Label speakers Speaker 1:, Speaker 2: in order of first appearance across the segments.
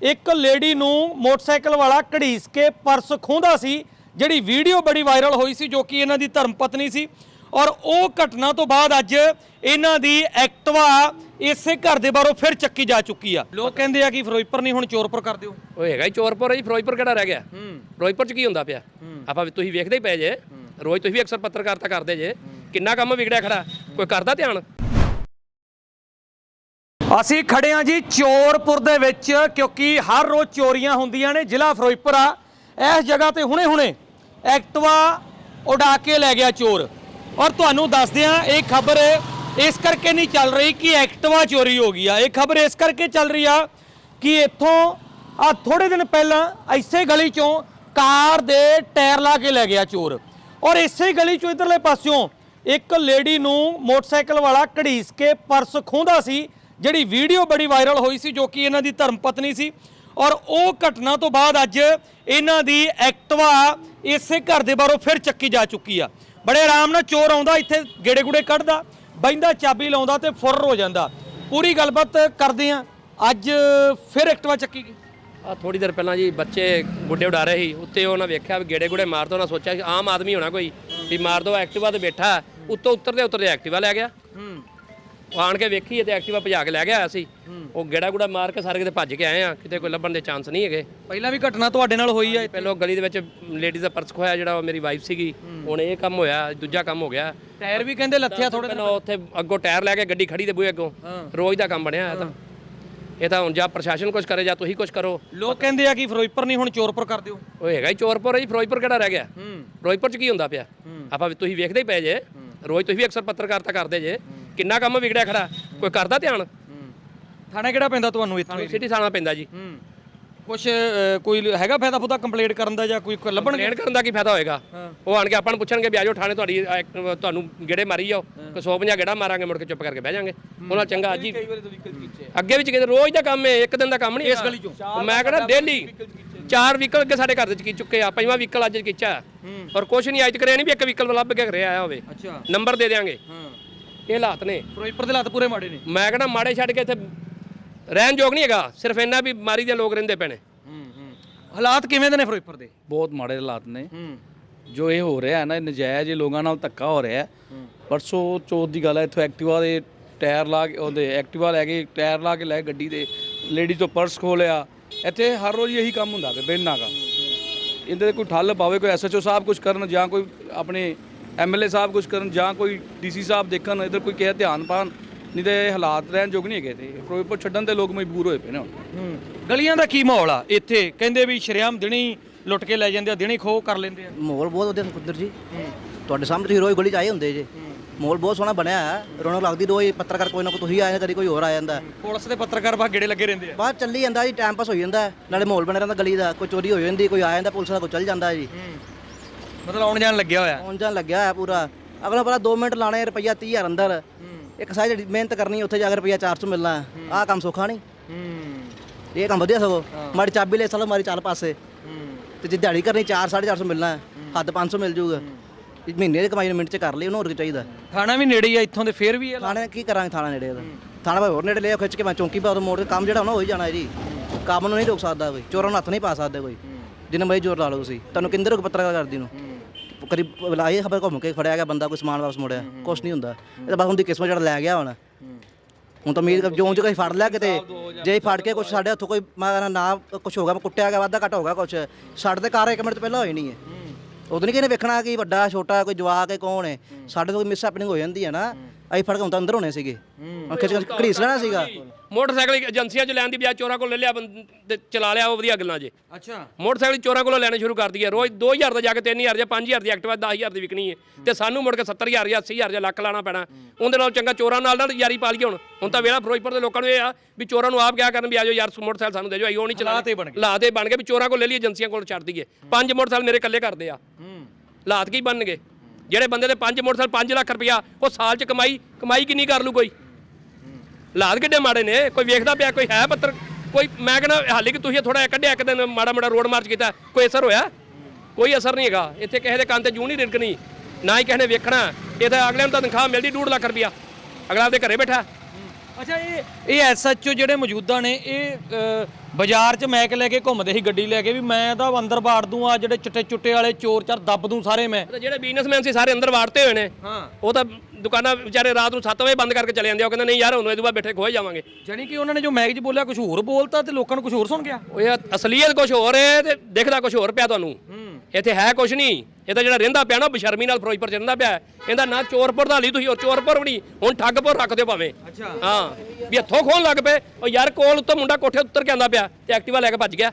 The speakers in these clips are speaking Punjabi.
Speaker 1: ਇੱਕ ਲੇਡੀ ਨੂੰ ਮੋਟਰਸਾਈਕਲ ਵਾਲਾ ਘੜੀਸ ਕੇ ਪਰਸ ਖੋਹਦਾ ਸੀ ਜਿਹੜੀ ਵੀਡੀਓ ਬੜੀ ਵਾਇਰਲ ਹੋਈ ਸੀ ਜੋ ਕਿ ਇਹਨਾਂ ਦੀ ਧਰਮ ਪਤਨੀ ਸੀ। ਔਰ ਉਹ ਘਟਨਾ ਤੋਂ ਬਾਅਦ ਅੱਜ ਇਹਨਾਂ ਦੀ ਐਕਟਿਵਾ ਇਸੇ ਘਰ ਦੇ ਬਾਹਰੋਂ ਫਿਰ ਚੱਕੀ ਜਾ ਚੁੱਕੀ ਆ। ਲੋਕ ਕਹਿੰਦੇ ਆ ਕਿ ਫਿਰੋਜ਼ਪੁਰ ਨਹੀਂ ਹੁਣ ਚੋਰਪੁਰ ਕਰ ਦਿਓ।
Speaker 2: ਉਹ ਹੈਗਾ ਹੀ ਚੋਰਪੁਰ ਹੈ ਜੀ ਫਿਰੋਜ਼ਪੁਰ ਕਿਹੜਾ ਰਹਿ ਗਿਆ? ਫਿਰੋਜ਼ਪੁਰ ਚ ਕੀ ਹੁੰਦਾ ਪਿਆ? ਆਪਾਂ ਵੀ ਤੁਸੀਂ ਵੇਖਦੇ ਹੀ ਪਏ ਜੇ। ਰੋਜ਼ ਤੁਸੀਂ ਵੀ ਅਕਸਰ ਪੱਤਰਕਾਰਤਾ ਕਰਦੇ ਜੇ। ਕਿੰਨਾ ਕੰਮ ਵਿਗੜਿਆ ਖੜਾ? ਕੋਈ ਕਰਦਾ ਧਿਆਨ?
Speaker 1: ਅਸੀਂ ਖੜੇ ਹਾਂ ਜੀ ਚੋਰਪੁਰ ਦੇ ਵਿੱਚ, ਕਿਉਂਕਿ ਹਰ ਰੋਜ਼ ਚੋਰੀਆਂ ਹੁੰਦੀਆਂ ਨੇ ਜ਼ਿਲ੍ਹਾ ਫਿਰੋਜ਼ਪੁਰ ਆ। ਇਸ ਜਗ੍ਹਾ ਤੇ ਹੁਣੇ-ਹੁਣੇ ਐਕਟਵਾ ਉਡਾ ਕੇ ਲੈ ਗਿਆ ਚੋਰ। ਔਰ ਤੁਹਾਨੂੰ ਦੱਸਦੇ ਹਾਂ, ਇਹ ਖਬਰ ਇਸ ਕਰਕੇ ਨਹੀਂ ਚੱਲ ਰਹੀ ਕਿ ਐਕਟਵਾ ਚੋਰੀ ਹੋ ਗਈ ਆ। ਇਹ ਖਬਰ ਇਸ ਕਰਕੇ ਚੱਲ ਰਹੀ ਆ ਕਿ ਇੱਥੋਂ ਆ ਥੋੜੇ ਦਿਨ ਪਹਿਲਾਂ ਇਸੇ ਗਲੀ ਚੋਂ ਕਾਰ ਦੇ ਟਾਇਰ ਲਾ ਕੇ ਲੈ ਗਿਆ ਚੋਰ। ਔਰ ਇਸੇ ਗਲੀ ਚੋਂ ਇਧਰਲੇ ਪਾਸਿਓਂ ਇੱਕ ਲੇਡੀ ਨੂੰ ਮੋਟਰਸਾਈਕਲ ਵਾਲਾ ਘੜੀਸ ਕੇ ਪਰਸ ਖੋਹਦਾ ਸੀ। ਜਿਹੜੀ ਵੀਡੀਓ ਬੜੀ ਵਾਇਰਲ ਹੋਈ ਸੀ ਜੋ ਕਿ ਇਹਨਾਂ ਦੀ ਧਰਮ ਪਤਨੀ ਸੀ ਔਰ ਉਹ ਘਟਨਾ ਤੋਂ ਬਾਅਦ ਅੱਜ ਇਹਨਾਂ ਦੀ ਐਕਟਿਵਾ ਇਸੇ ਘਰ ਦੇ ਬਾਹਰੋਂ ਫਿਰ ਚੱਕੀ ਜਾ ਚੁੱਕੀ ਆ। ਬੜੇ ਆਰਾਮ ਨਾਲ ਚੋਰ ਆਉਂਦਾ ਇੱਥੇ ਗੇੜੇ ਗੁੜੇ ਕੱਢਦਾ ਬੈਂਦਾ ਚਾਬੀ ਲਾਉਂਦਾ ਤੇ ਫੁਰਰ ਹੋ ਜਾਂਦਾ। ਪੂਰੀ ਗੱਲਬਾਤ ਕਰਦੇ ਆ। ਅੱਜ ਫਿਰ ਐਕਟਿਵਾ ਚੱਕੀ ਗਈ।
Speaker 2: ਆ ਥੋੜੀ ਦੇਰ ਪਹਿਲਾਂ ਜੀ ਬੱਚੇ ਗੁੱਡੇ ਉਡਾ ਰਹੇ ਸੀ। ਉੱਤੇ ਉਹਨਾਂ ਵੇਖਿਆ ਵੀ ਗੇੜੇ ਗੁੜੇ ਮਾਰ ਦੋ ਉਹਨਾਂ ਸੋਚਿਆ ਕਿ ਆਮ ਆਦਮੀ ਹੋਣਾ ਕੋਈ ਵੀ ਮਾਰ ਦੋ ਐਕਟਿਵਾ ਤੇ ਬੈਠਾ ਉੱਤੋਂ ਉਤਰਦੇ ਉਤਰਦੇ ਐਕਟਿਵਾ ਲੈ ਗਿਆ।
Speaker 1: ਹੂੰ।
Speaker 2: ਉਹ ਆਣ ਕੇ ਵੇਖੀ ਤੇ ਐਕਟਿਵਾ ਭਜਾ ਕੇ ਲੈ ਗਿਆ ਅਸੀਂ ਉਹ ਗੇੜਾ ਗੁੜਾ ਮਾਰ ਕੇ ਸਾਰੇ ਕਿਤੇ ਭੱਜ ਕੇ ਆਏ ਆ ਕਿਤੇ ਕੋਈ ਲੱਭਣ ਦੇ ਚਾਂਸ ਨਹੀਂ ਹੈਗੇ।
Speaker 1: ਪਹਿਲਾਂ ਵੀ ਘਟਨਾ ਤੁਹਾਡੇ ਨਾਲ ਹੋਈ ਆ
Speaker 2: ਪਹਿਲਾਂ ਗਲੀ ਦੇ ਵਿੱਚ ਲੇਡੀਜ਼ ਦਾ ਪਰਸ ਖੋਇਆ ਜਿਹੜਾ ਉਹ ਮੇਰੀ ਵਾਈਫ ਸੀਗੀ। ਹੁਣ ਇਹ ਕੰਮ ਹੋਇਆ ਦੂਜਾ ਕੰਮ ਹੋ ਗਿਆ।
Speaker 1: ਟਾਇਰ ਵੀ ਕਹਿੰਦੇ ਲੱਥਿਆ ਥੋੜੇ
Speaker 2: ਪਹਿਲਾਂ ਉੱਥੇ ਅੱਗੋਂ ਟਾਇਰ ਲੈ ਕੇ ਗੱਡੀ ਖੜੀ ਦੇ ਬੂਹੇ ਅੱਗੋਂ। ਰੋਜ਼ ਦਾ ਕੰਮ ਬਣਿਆ ਤਾਂ। ਇਹ ਤਾਂ ਹੁਣ ਜਾਂ ਪ੍ਰਸ਼ਾਸਨ ਕੁਝ ਕਰੇ ਜਾਂ ਤੁਸੀਂ ਕੁਝ ਕਰੋ।
Speaker 1: ਲੋਕ ਕਹਿੰਦੇ ਆ ਕਿ ਫਿਰੋਜ਼ਪੁਰ ਨਹੀਂ ਹੁਣ ਚੋਰਪੁਰ ਕਰ ਦਿਓ।
Speaker 2: ਉਹ ਹੈਗਾ ਹੀ ਚੋਰਪੁਰ ਹੈ ਜੀ ਫਿਰੋਜ਼ਪੁਰ ਕਿਹੜਾ ਰਹਿ ਗਿਆ? ਫਿਰੋਜ਼ਪੁਰ ਚ ਕੀ ਹੁੰਦਾ ਪਿਆ? ਆਪਾਂ ਤੁਸੀਂ ਵੇਖਦੇ ਹੀ ਪਏ ਜੇ। ਰੋਜ਼ ਤੁਸੀਂ ਵੀ ਅਕਸਰ ਪੱਤਰਕਾਰਤਾ ਕਰਦੇ ਜੇ। ਕਿੰਨਾ ਕੰਮ ਵਿਗੜਿਆ ਖੜਾ ਕੋਈ ਕਰਦਾ ਧਿਆਨ?
Speaker 1: ਥਾਣਾ ਕਿਹੜਾ ਪੈਂਦਾ ਤੁਹਾਨੂੰ ਇੱਥੋਂ?
Speaker 2: ਸਿਟੀ ਥਾਣਾ ਪੈਂਦਾ ਜੀ।
Speaker 1: ਹੂੰ। ਕੋਈ ਹੈਗਾ ਫਾਇਦਾ ਫੁਦਾ ਕੰਪਲੀਟ ਕਰਨ ਦਾ ਜਾਂ ਕੋਈ ਲੱਭਣ
Speaker 2: ਕੰਪਲੇਂਟ ਕਰਨ ਦਾ ਕੀ ਫਾਇਦਾ ਹੋਏਗਾ। ਉਹ ਆਣ ਕੇ ਆਪਾਂ ਨੂੰ ਪੁੱਛਣਗੇ ਵੀ ਆਜੋ ਥਾਣੇ ਤੁਹਾਡੀ ਤੁਹਾਨੂੰ ਗੇੜੇ ਮਾਰੀ ਜਾਓ। ਕਿ 150 ਗੇੜਾ ਮਾਰਾਂਗੇ ਮੁੜ ਕੇ ਚੁੱਪ ਕਰਕੇ ਬਹਿ ਜਾਾਂਗੇ। ਉਹਨਾਂ ਚੰਗਾ ਅੱਜ ਹੀ ਅੱਗੇ ਵਿੱਚ ਕਿਤੇ ਰੋਜ਼ ਦਾ ਕੰਮ ਹੈ ਇੱਕ ਦਿਨ ਦਾ ਕੰਮ ਨਹੀਂ ਇਸ ਗਲੀ ਚੋਂ। ਮੈਂ ਕਹਿੰਦਾ ਡੇਲੀ ਚਾਰ ਵਹੀਕਲ ਅੱਗੇ ਸਾਡੇ ਘਰ ਦੇ ਚ ਕੀ ਚੁੱਕੇ ਆ ਪੰਜਵਾਂ ਵਹੀਕਲ ਅੱਜ ਕੀਤਾ ਔਰ ਕੁਛ ਨਹੀਂ ਅੱਜ ਤੱਕ ਨਹੀਂ ਵੀ ਇੱਕ ਵਹੀਕਲ ਲੱਭ ਕੇ ਆਇਆ ਹੋਵੇ। ਨੰਬਰ ਦੇ ਦੇਾਂਗੇ ਇਹ ਹਾਲਾਤ ਨੇ।
Speaker 1: ਫਿਰੋਜ਼ਪੁਰ ਦੇ ਹਾਲਾਤ ਪੂਰੇ ਮਾੜੇ ਨੇ।
Speaker 2: ਮੈਂ ਕਹਿੰਦਾ ਮਾੜੇ ਛੱਡ ਕੇ ਇੱਥੇ ਰਹਿਣ ਯੋਗ ਨਹੀਂ ਹੈਗਾ ਸਿਰਫ ਇੰਨਾ ਵੀ ਮਾਰੀ ਦੇ ਲੋਕ ਰਹਿੰਦੇ ਪਏ ਨੇ।
Speaker 1: ਹਾਲਾਤ ਕਿਵੇਂ ਦੇ ਨੇ ਫਿਰੋਜ਼ਪੁਰ ਦੇ?
Speaker 3: ਬਹੁਤ ਮਾੜੇ ਹਾਲਾਤ ਨੇ। ਜੋ ਇਹ ਹੋ ਰਿਹਾ ਹੈ ਨਾ ਇਹ ਨਜਾਇਜ਼ ਇਹ ਲੋਕਾਂ ਨਾਲ ਧੱਕਾ ਹੋ ਰਿਹਾ ਹੈ। ਪਰਸੋਂ ਚੌਥ ਦੀ ਗੱਲ ਹੈ ਇੱਥੋਂ ਐਕਟਿਵਾ ਦੇ ਟਾਇਰ ਲਾ ਕੇ ਉਹਦੇ ਐਕਟਿਵਾ ਲੈ ਕੇ ਟਾਇਰ ਲਾ ਕੇ ਲੈ ਗੱਡੀ ਦੇ ਲੇਡੀ ਤੋਂ ਪਰਸ ਖੋਲਿਆ। ਇੱਥੇ ਹਰ ਰੋਜ਼ ਇਹੀ ਕੰਮ ਹੁੰਦਾ ਹੈ ਬੇਨਾ ਦਾ ਇਹਦੇ ਕੋਈ ਠੱਲ ਪਾਵੇ ਕੋਈ ਐਸਐਚਓ ਸਾਹਿਬ ਕੁਝ ਕਰਨ ਜਾਂ ਕੋਈ ਆਪਣੇ ਐਮਐਲਏ ਸਾਹਿਬ ਕੁਝ ਕਰਨ ਜਾਂ ਕੋਈ ਡੀਸੀ ਸਾਹਿਬ ਦੇਖਣ ਇਧਰ ਕੋਈ ਕਿਸੇ ਧਿਆਨ ਪਾਣ ਨਹੀਂ ਤੇ ਇਹ ਹਾਲਾਤ ਰਹਿਣ ਯੋਗ ਨਹੀਂ ਹੈਗੇ ਤੇ ਫਿਰੋਜ਼ਪੁਰ ਛੱਡਣ ਤੇ ਲੋਕ ਮਜਬੂਰ ਹੋਏ ਪਏ ਨੇ ਹੁਣ।
Speaker 1: ਹੂੰ। ਗਲੀਆਂ ਦਾ ਕੀ ਮਾਹੌਲ ਆ? ਇੱਥੇ ਕਹਿੰਦੇ ਵੀ ਸ਼ਰਿਆਮ ਦਿਨੀ ਲੁੱਟ ਕੇ ਲੈ ਜਾਂਦੇ ਆ ਦਿਨੀ ਖੋਹ ਕਰ ਲੈਂਦੇ ਆ।
Speaker 4: ਮਾਹੌਲ ਬਹੁਤ ਵਧੀਆ ਕੁਦਰ ਜੀ। ਤੁਹਾਡੇ ਸਾਹਮਣੇ ਤੁਸੀਂ ਰੋਜ਼ ਗਲੀ ਚ ਆਏ ਹੁੰਦੇ ਜੇ। ਮਾਹੌਲ ਬਹੁਤ ਸੋਹਣਾ ਬਣਿਆ ਹੈ ਰੌਣਕ ਲੱਗਦੀ ਰੋਜ਼ ਪੱਤਰਕਾਰ ਕੋਈ ਨਾ ਕੋਈ ਤੁਸੀਂ ਆਏ ਕਦੀ ਕੋਈ ਹੋਰ ਆ ਜਾਂਦਾ।
Speaker 1: ਪੁਲਿਸ ਦੇ ਪੱਤਰਕਾਰ ਬਾਹਰ ਗੇੜੇ ਲੱਗੇ ਰਹਿੰਦੇ ਆ।
Speaker 4: ਬਾਅਦ ਚੱਲੀ ਜਾਂਦਾ ਜੀ ਟਾਈਮ ਪਾਸ ਹੋ ਜਾਂਦਾ। ਨਾਲੇ ਮਾਹੌਲ ਬਣਿਆ ਰਹਿੰਦਾ ਗਲੀ ਦਾ ਕੋਈ ਚੋਰੀ ਹੋ ਜਾਂਦੀ ਕੋਈ ਆ ਜਾਂਦਾ ਪੁਲਿਸ ਦਾ ਕੋਈ ਚੱਲ ਜਾਂਦਾ ਜੀ।
Speaker 1: ਮਤਲਬ ਆਉਣ ਜਾਣ ਲੱਗਿਆ ਹੋਇਆ।
Speaker 4: ਆਉਣ ਜਾਣ ਲੱਗਿਆ ਹੋਇਆ ਪੂਰਾ। ਆਪਣਾ ਪਹਿਲਾਂ 2 ਮਿੰਟ ਲਾਣੇ ਰੁਪਈਆ 30000 ਅੰਦਰ। ਇੱਕ ਸਾਰੀ ਜਿਹੜੀ ਮਿਹਨਤ ਕਰਨੀ ਉੱਥੇ ਜਾ ਕੇ ਰੁਪਈਆ 400 ਮਿਲਣਾ। ਆਹ ਕੰਮ ਸੌਖਾ ਨਹੀਂ।
Speaker 1: ਹੂੰ।
Speaker 4: ਇਹ ਕੰਮ ਵਧੀਆ ਸਗੋਂ। ਮਾੜੀ ਚਾਬੀ ਲੈ ਸਾਲੋ ਮਾਰੀ ਚੱਲ ਪਾਸੇ।
Speaker 1: ਹੂੰ।
Speaker 4: ਤੇ ਜੇ ਦਿਹਾੜੀ ਕਰਨੀ 4 450 ਮਿਲਣਾ। ਹੈ, ਹੱਦ 500 ਮਿਲ ਜਾਊਗਾ ਇਹ ਮਹੀਨੇ ਦੀ ਕਮਾਈ ਨੂੰ ਮਿੰਟ ਚ ਕਰ ਲਈ ਉਹਨੂੰ ਹੋਰ ਕੀ ਚਾਹੀਦਾ?
Speaker 1: ਥਾਣਾ ਵੀ ਨੇੜੇ ਹੀ ਆ ਇੱਥੋਂ ਦੇ ਫੇਰ ਵੀ ਆ।
Speaker 4: ਥਾਣੇ ਕੀ ਕਰਾਂਗੇ ਥਾਣਾ ਨੇੜੇ ਉਹਦਾ ਥਾਣਾ ਭਾਵੇਂ ਹੋਰ ਨੇੜੇ ਲਿਆ ਖਿੱਚ ਕੇ ਮੈਂ ਚੌਂਕੀ ਪਾ ਮੋੜ ਕੇ ਕੰਮ ਜਿਹੜਾ ਹੋਣਾ ਹੋ ਹੀ ਜਾਣਾ ਜੀ ਕੰਮ ਨੂੰ ਨਹੀਂ ਰੋਕ ਸਕਦਾ ਕੋਈ। ਚੋਰਾਂ ਨੂੰ ਹੱਥ ਨਹੀਂ ਪਾ ਸਕਦਾ ਕੋਈ। ਜਿੰਨਾ ਮਰਜ਼ੀ ਜ਼ੋਰ ਲਾ ਲਓ ਤੁਸੀਂ। ਤੁਹਾਨੂੰ ਕਿੰਦਰ ਰੋਕ ਪੱਤਰਕਾਰ ਕਰਦੀ ਨੂੰ? ਕਰੀ ਬੁਲਾਈ ਖਬਰ ਘੁੰਮ ਕੇ ਫੜਿਆ ਗਿਆ ਬੰਦਾ ਕੋਈ ਸਮਾਨ ਵਾਪਸ ਮੋੜਿਆ। ਕੁਛ ਨਹੀਂ ਹੁੰਦਾ। ਇਹ ਤਾਂ ਬਸ ਹੁੰਦੀ ਕਿਸਮਤ ਜਿਹੜਾ ਲੈ ਗਿਆ ਹੁਣ। ਹੁਣ ਤਾਂ ਉਮੀਦ ਜੋ ਜੋ ਕੋਈ ਫੜ ਲਿਆ ਕਿਤੇ ਜੇ ਫੜ ਕੇ ਕੁਛ ਸਾਡੇ ਹੱਥੋਂ ਕੋਈ ਮੈਂ ਕਹਿੰਦਾ ਨਾ ਕੁਛ ਹੋਗਾ ਮੈਂ ਕੁੱਟਿਆ ਗਿਆ ਵਾਧਾ ਘਟ ਹੋਗਾ ਕੁਛ। ਸਾਡੇ ਤੇ ਕਾਰ ਇੱਕ ਮਿੰਟ ਤੋਂ ਪਹਿਲਾਂ ਹੋਈ ਨਹੀਂ ਹੈ। ਉਦੋਂ ਨਹੀਂ ਕਿਹਨੇ ਵੇਖਣਾ ਕਿ ਵੱਡਾ ਛੋਟਾ ਕੋਈ ਜਵਾਕ ਹੈ ਕੌਣ ਹੈ। ਸਾਡੇ ਤੋਂ ਕੋਈ ਮਿਸ ਹੈਪਨਿੰਗ ਹੋ ਜਾਂਦੀ ਹੈ ਨਾ। ਅਸੀਂ ਫੜ ਕੇ ਹੁਣ ਤਾਂ ਅੰਦਰ ਹੋਣੇ ਸੀਗੇ। ਹੁਣ ਖਿੱਚ ਕੇ ਘੜੀਸ ਲੈਣਾ ਸੀਗਾ।
Speaker 2: ਮੋਟਰਸਾਈਕਲ ਏਜੰਸੀਆਂ ਚ ਲੈਣ ਦੀ ਬਜਾਏ ਚੋਰਾਂ ਕੋਲ ਲੈ ਲਿਆ ਬੰਦ- ਤੇ ਚਲਾ ਲਿਆ ਉਹ ਵਧੀਆ ਗੱਲਾਂ ਜੇ।
Speaker 1: ਅੱਛਾ।
Speaker 2: ਮੋਟਰਸਾਈਕਲ ਚੋਰਾਂ ਕੋਲੋਂ ਲੈਣੇ ਸ਼ੁਰੂ ਕਰ ਦਈਏ ਰੋਜ਼ 2000 ਦਾ ਜਾ ਕੇ 3000 ਜਾਂ 5000 ਦੀ ਐਕਟਿਵਾ 10000 ਦੀ ਵਿਕਣੀ ਹੈ। ਤੇ ਸਾਨੂੰ ਮੁੜ ਕੇ 70000 ਜਾਂ 80000 ਜਾਂ ਲੱਖ ਲਾਣਾ ਪੈਣਾ। ਉਹਦੇ ਨਾਲ ਚੰਗਾ ਚੋਰਾਂ ਨਾਲ ਨਾਲ ਯਾਰੀ ਪਾ ਲਈਏ ਹੁਣ। ਹੁਣ ਤਾਂ ਵੇਲਾ ਫਿਰੋਜ਼ਪੁਰ ਦੇ ਲੋਕਾਂ ਨੂੰ ਇਹ ਆ ਵੀ ਚੋਰਾਂ ਨੂੰ ਆਪ ਕਿਆ ਕਰਨ ਵੀ ਆਜੋ ਯਾਰ ਮੋਟਰਸਾਈਕਲ ਸਾਨੂੰ ਦੇ ਜਾਓ ਅਸੀਂ ਉਹ ਨਹੀਂ ਚਲਾ
Speaker 1: ਹਾਲਾਤ ਇਹ ਬਣ ਗਏ।
Speaker 2: ਬਣ ਗਏ ਵੀ ਚੋਰਾਂ ਕੋਲ ਲੈ ਲਈ ਏਜੰਸੀਆਂ ਕੋਲ ਛੱਡ ਦਈਏ। ਪੰਜ ਮੋਟਰਸਾਈਕਲ ਮੇਰੇ ਇਕੱਲੇ ਕਰਦੇ ਆ।
Speaker 1: ਹੂੰ।
Speaker 2: ਲਾਤ ਕੀ ਬਣਨਗੇ? ਜਿਹੜੇ ਬੰਦੇ ਦੇ ਪੰਜ ਮੋਟਰਸਾਈਕਲ 5 ਲੱਖ ਰੁਪਇਆ ਉਹ ਸਾਲ ਚ ਕਮਾਈ ਕਮਾਈ ਕਿੰਨੀ ਕਰ ਲੂ ਕੋਈ? ਲਾਤ ਕਿੱਡੇ ਮਾੜੇ ਨੇ ਕੋਈ ਵੇਖਦਾ ਪਿਆ ਕੋਈ ਹੈ ਪੱਤਰ? ਕੋਈ ਮੈਂ ਕਹਿੰਦਾ ਹਾਲੇ ਕਿ ਤੁਸੀਂ ਥੋੜਾ ਕੱਢਿਆ ਇੱਕ ਦਿਨ ਮਾੜਾ ਮਾੜਾ ਰੋਡ ਮਾਰਚ ਕੀਤਾ ਕੋਈ ਅਸਰ ਹੋਇਆ? ਕੋਈ ਅਸਰ ਨਹੀਂ ਹੈਗਾ ਇੱਥੇ ਕਿਸੇ ਦੇ ਕੰਨ ਤੇ ਜੂ ਨਹੀਂ ਰਿੜਕਣੀ ਨਾ ਹੀ ਕਿਸੇ ਨੇ ਵੇਖਣਾ। ਇਹ ਤਾਂ ਅਗਲੇ ਨੂੰ ਤਾਂ ਤਨਖਾਹ ਮਿਲਦੀ 2 ਲੱਖ ਰੁਪਇਆ। ਅਗਲਾ ਆਪਦੇ ਘਰੇ ਬੈਠਾ।
Speaker 1: ਅੱਛਾ ਇਹ ਇਹ ਐਸਐਚਓ ਜਿਹੜੇ ਮੌਜੂਦਾ ਨੇ ਇਹ ਬਾਜ਼ਾਰ 'ਚ ਮੈਕ ਲੈ ਕੇ ਘੁੰਮਦੇ ਸੀ ਗੱਡੀ ਲੈ ਕੇ ਵੀ ਮੈਂ ਤਾਂ ਅੰਦਰ ਬਾੜ ਦੂੰ ਆ ਜਿਹੜੇ ਚਿੱਟੇ ਚੁੱਟੇ ਵਾਲੇ ਚੋਰ ਚਾਰ ਦੱਬ ਦੂੰ ਸਾਰੇ ਮੈਂ।
Speaker 2: ਜਿਹੜੇ ਬਿਜ਼ਨਸਮੈਨ ਸੀ ਸਾਰੇ ਅੰਦਰ ਵਾੜਤੇ ਹੋਏ ਨੇ।
Speaker 1: ਹਾਂ।
Speaker 2: ਉਹ ਤਾਂ ਦੁਕਾਨਾਂ ਵਿਚਾਰੇ ਰਾਤ ਨੂੰ 7 ਵਜੇ ਬੰਦ ਕਰਕੇ ਚਲੇ ਜਾਂਦੇ ਆ। ਉਹ ਕਹਿੰਦੇ ਨਹੀਂ ਯਾਰ ਹੁਣ ਇਹਦੇ ਬਾਅਦ ਬੈਠੇ ਖੋਏ ਜਾਵਾਂਗੇ।
Speaker 1: ਜਾਣੀ ਕਿ ਉਹਨਾਂ ਨੇ ਜੋ ਮੈਗ 'ਚ ਬੋਲਿਆ ਕੁਝ ਹੋਰ ਬੋਲਤਾ ਤੇ ਲੋਕਾਂ ਨੂੰ ਕੁਝ ਹੋਰ ਸੁਣ ਗਿਆ?
Speaker 2: ਉਹ ਇਹ ਅਸਲੀਅਤ ਕੁਝ ਹੋਰ ਹੈ ਤੇ ਦਿਖਦਾ ਕੁਝ ਹੋਰ ਪਿਆ ਤੁਹਾਨੂੰ। ਇੱਥੇ ਹੈ ਕੁਝ ਨਹੀਂ। ਇਹ ਤਾਂ ਜਿਹੜਾ ਰਹਿੰਦਾ ਪਿਆ ਨਾ ਬਸ਼ਰਮੀ ਨਾਲ ਫਿਰੋਜ਼ਪੁਰ ਚ ਰਹਿੰਦਾ ਪਿਆ। ਹੈ। ਇਹਦਾ ਨਾਂ ਚੋਰਪੁਰ ਦਾ ਲਈ ਤੁਸੀਂ ਉਹ ਚੋਰਪੁਰ ਵੀ ਨਹੀਂ। ਹੁਣ ਠੱਗਪੁਰ ਰੱਖ ਦਿਓ ਭਾਵੇਂ।
Speaker 1: ਅੱਛਾ।
Speaker 2: ਹਾਂ। ਵੀ ਹੱਥੋਂ ਖੋਣ ਲੱਗ ਪਏ। ਉਹ ਯਾਰ ਕੋਲ ਉੱਤੋਂ ਮੁੰਡਾ ਕੋਠੇ ਉੱਤਰ ਕੇ ਆਂਦਾ ਪਿਆ ਤੇ ਐਕਟਿਵਾ ਲੈ ਕੇ ਭੱਜ ਗਿਆ।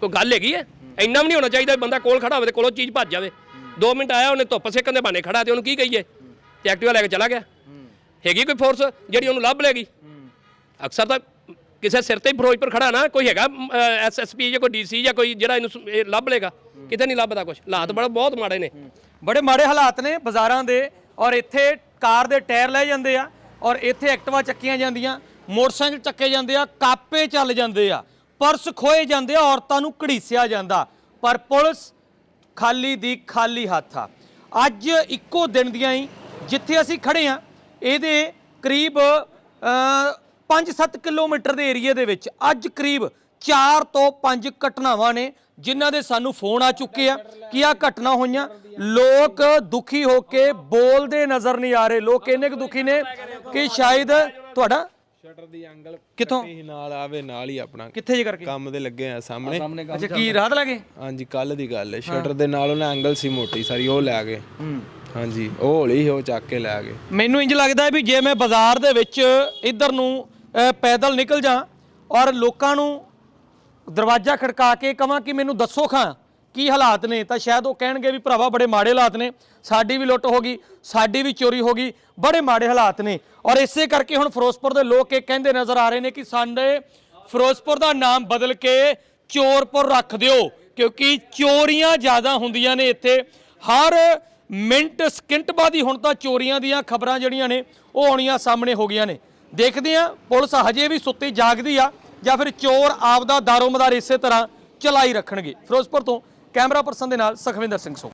Speaker 2: ਕੋਈ ਗੱਲ ਹੈਗੀ ਹੈ ਇੰਨਾ ਵੀ ਨਹੀਂ ਹੋਣਾ ਚਾਹੀਦਾ ਵੀ ਬੰਦਾ ਕੋਲ ਖੜਾ ਹੋਵੇ ਤੇ ਕੋਲੋਂ ਚੀਜ਼ ਭੱਜ ਜਾਵੇ। 2 ਮਿੰਟ ਆਇਆ ਉਹਨੇ ਧੁੱਪ ਸੇਕਣ ਦੇ ਬਹਾਨੇ ਖੜਾ ਤੇ ਉਹਨੂੰ ਕੀ ਕਹੀਏ? ਤੇ ਐਕਟਿਵਾ ਲੈ ਕੇ ਚਲਾ ਗਿਆ। ਹੈਗੀ ਕੋਈ ਫੋਰਸ ਜਿਹੜੀ ਉਹਨੂੰ ਲੱਭ ਲੇਗੀ। ਅਕਸਰ ਤਾਂ ਕਿਸੇ ਸਿਰ ਤੇ ਫਿਰੋਜ਼ਪੁਰ ਖੜਾ ਨਾ, ਕੋਈ ਹੈਗਾ ਐਸਐਸਪੀ ਜਾਂ ਕੋਈ ਡੀਸੀ ਜਾਂ ਕੋਈ ਜਿਹੜਾ ਇਹਨੂੰ ਲੱਭ ਲੇਗਾ। ਕਿਤੇ ਨਹੀਂ ਲੱਭਦਾ ਕੁਝ ਹਾਲਾਤ ਬੜਾ, ਬਹੁਤ ਮਾੜੇ ਨੇ।
Speaker 1: ਬੜੇ ਮਾੜੇ ਹਾਲਾਤ ਨੇ ਬਾਜ਼ਾਰਾਂ ਦੇ ਔਰ ਇੱਥੇ ਕਾਰ ਦੇ ਟਾਇਰ ਲੈ ਜਾਂਦੇ ਆ ਔਰ ਇੱਥੇ ਐਕਟਿਵਾ ਚੱਕੀਆਂ ਜਾਂਦੀਆਂ, ਮੋਟਰਸਾਈਕਲ ਚੱਕੇ ਜਾਂਦੇ ਆ, ਕਾਪੇ ਚੱਲ ਜਾਂਦੇ ਆ, ਪਰਸ ਖੋਏ ਜਾਂਦੇ ਆ, ਔਰਤਾਂ ਨੂੰ ਘੜੀਸਿਆ ਜਾਂਦਾ। ਪਰ ਪੁਲਿਸ ਖਾਲੀ ਦੀ ਖਾਲੀ ਹੱਥ ਆ। ਅੱਜ ਇੱਕੋ ਦਿਨ ਦੀਆਂ ਹੀ ਜਿੱਥੇ ਅਸੀਂ ਖੜੇ ਆ ਇਹਦੇ ਕਰੀਬ 5-7 ਕਿਲੋਮੀਟਰ ਦੇ ਏਰੀਏ ਦੇ ਵਿੱਚ ਅੱਜ ਕਰੀਬ 4 ਤੋਂ 5 ਘਟਨਾਵਾਂ ਨੇ ਜਿਨ੍ਹਾਂ ਦੇ ਸਾਨੂੰ ਫੋਨ ਆ ਚੁੱਕੇ ਆ ਕਿ ਆ ਘਟਨਾ ਹੋਈਆਂ। ਲੋਕ ਦੁਖੀ ਹੋ ਕੇ ਬੋਲਦੇ ਨਜ਼ਰ ਨਹੀਂ ਆ ਰਹੇ। ਲੋਕ ਇੰਨੇ ਕੁ ਦੁਖੀ ਨੇ ਕਿ ਸ਼ਾਇਦ ਤੁਹਾਡਾ
Speaker 5: ਸ਼ਟਰ ਦੀ ਐਂਗਲ
Speaker 1: ਕਿੱਥੋਂ?
Speaker 5: ਨਾਲ ਆਵੇ ਨਾਲ ਹੀ ਆਪਣਾ
Speaker 1: ਕਿੱਥੇ ਜੇ ਕਰਕੇ?
Speaker 5: ਕੰਮ ਦੇ ਲੱਗੇ ਆ ਸਾਹਮਣੇ।
Speaker 1: ਅੱਛਾ ਕੀ ਰਾਤ ਲੱਗੇ?
Speaker 5: ਹਾਂਜੀ ਕੱਲ ਦੀ ਗੱਲ ਹੈ। ਸ਼ਟਰ ਦੇ ਨਾਲ ਉਹਨੇ ਐਂਗਲ ਸੀ ਮੋਟੀ ਸਾਰੀ ਉਹ ਲੈ ਗਏ। ਹਾਂਜੀ ਉਹ ਹੌਲੀ ਉਹ ਚੱਕ ਕੇ ਲੈ ਗਏ।
Speaker 1: ਮੈਨੂੰ ਇੰਜ ਲੱਗਦਾ ਹੈ ਵੀ ਜੇ ਮੈਂ ਬਾਜ਼ਾਰ ਦੇ ਵਿੱਚ ਇੱਧਰ ਨੂੰ ਅ, ਪੈਦਲ ਨਿਕਲ ਜਾ ਔਰ ਲੋਕਾਂ ਨੂੰ ਦਰਵਾਜ਼ਾ ਖੜਕਾ ਕੇ ਕਹਾਂ ਕਿ ਮੈਨੂੰ ਦੱਸੋ ਖਾਂ ਕੀ ਹਾਲਾਤ ਨੇ? ਤਾਂ ਸ਼ਾਇਦ ਉਹ ਕਹਿਣਗੇ ਵੀ ਭਰਾਵਾ ਬੜੇ ਮਾੜੇ ਹਾਲਾਤ ਨੇ ਸਾਡੀ ਵੀ ਲੁੱਟ ਹੋ ਗਈ ਸਾਡੀ ਵੀ ਚੋਰੀ ਹੋ ਗਈ ਬੜੇ ਮਾੜੇ ਹਾਲਾਤ ਨੇ। ਔਰ ਇਸੇ ਕਰਕੇ ਹੁਣ ਫਿਰੋਜ਼ਪੁਰ ਦੇ ਲੋਕ ਇਹ ਕਹਿੰਦੇ ਨਜ਼ਰ ਆ ਰਹੇ ਨੇ ਕਿ ਸਾਡੇ ਫਿਰੋਜ਼ਪੁਰ ਦਾ ਨਾਮ ਬਦਲ ਕੇ ਚੋਰਪੁਰ ਰੱਖ ਦਿਓ ਕਿਉਂਕਿ ਚੋਰੀਆਂ ਜ਼ਿਆਦਾ ਹੁੰਦੀਆਂ ਨੇ ਇੱਥੇ। ਹਰ ਮਿੰਟ ਸਕਿੰਟ ਬਾਅਦ ਹੀ ਹੁਣ ਤਾਂ ਚੋਰੀਆਂ ਦੀਆਂ ਖਬਰਾਂ ਜਿਹੜੀਆਂ ਨੇ, ਉਹ ਆਉਣੀਆਂ ਸਾਹਮਣੇ ਹੋ ਗਈਆਂ ਨੇ। ਦੇਖਦੇ ਆ ਪੁਲਿਸ ਹਜੇ ਵੀ ਸੁੱਤੀ ਜਾਗਦੀ ਆ ਜਾਂ ਫਿਰ ਚੋਰ ਆਪਦਾ ਦਾਰੋਮਦਾਰ ਇਸੇ ਤਰ੍ਹਾਂ ਚਲਾਈ ਰੱਖਣਗੇ। ਫਿਰੋਜ਼ਪੁਰ ਤੋਂ ਕੈਮਰਾ ਪਰਸਨ ਦੇ ਨਾਲ ਸਖਵਿੰਦਰ ਸਿੰਘ ਸੋ